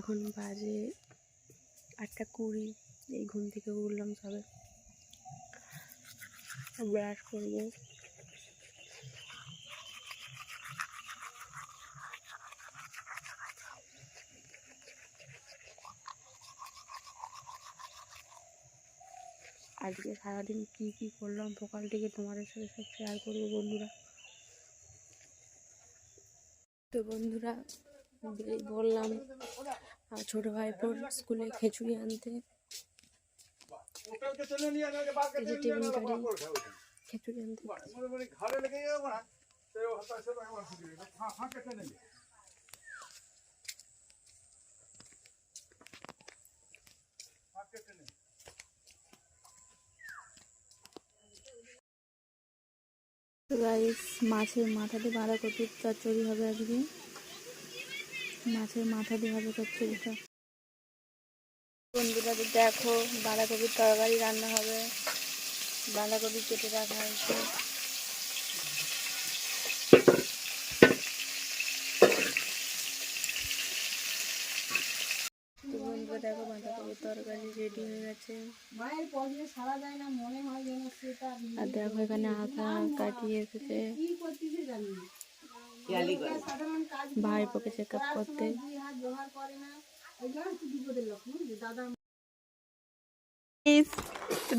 এখন বাজে আটটা কুড়ি, এই ঘুম থেকে উঠলাম সবে। ব্রাশ করব। আজকে সারাদিন কি কি করলাম সকাল থেকে তোমাদের সাথে সব শেয়ার করব বন্ধুরা। তো বন্ধুরা বললাম, আর ছোটো ভাইপোর স্কুলে খিচুড়ি আনতে। গাইস মাছের মাথা দিয়ে বাঁধাকপির চচ্চড়ি হবে আজকে। মাছের মাথা দিয়ে হবে চচ্চড়িটা বন্ধুরা, তো দেখো, বাঁধাকপির তরকারি রান্না হবে। বাঁধাকপি কেটে রাখা হয়েছে। দেখো, বাঁধাকপির তরকারি রেডি হয়ে গেছে। আর দেখো, এখানে আঁকা কাটিয়ে এসেছে। কি করতেছে জানি না। সাধারণ কাজ ভাইপোকে চেক আপ করতে।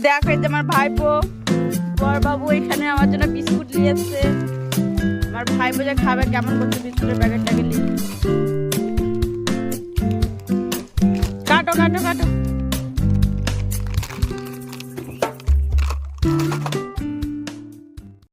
দেখো এই যে আমার ভাইপো। বরবাবু এখানে আমার জন্য বিস্কুট নিয়ে এসছে আমার ভাইপো যে খাবে কেমন করছে বিস্কুটের প্যাকেটটাকে নিয়ে। কাটো কাটো কাটো।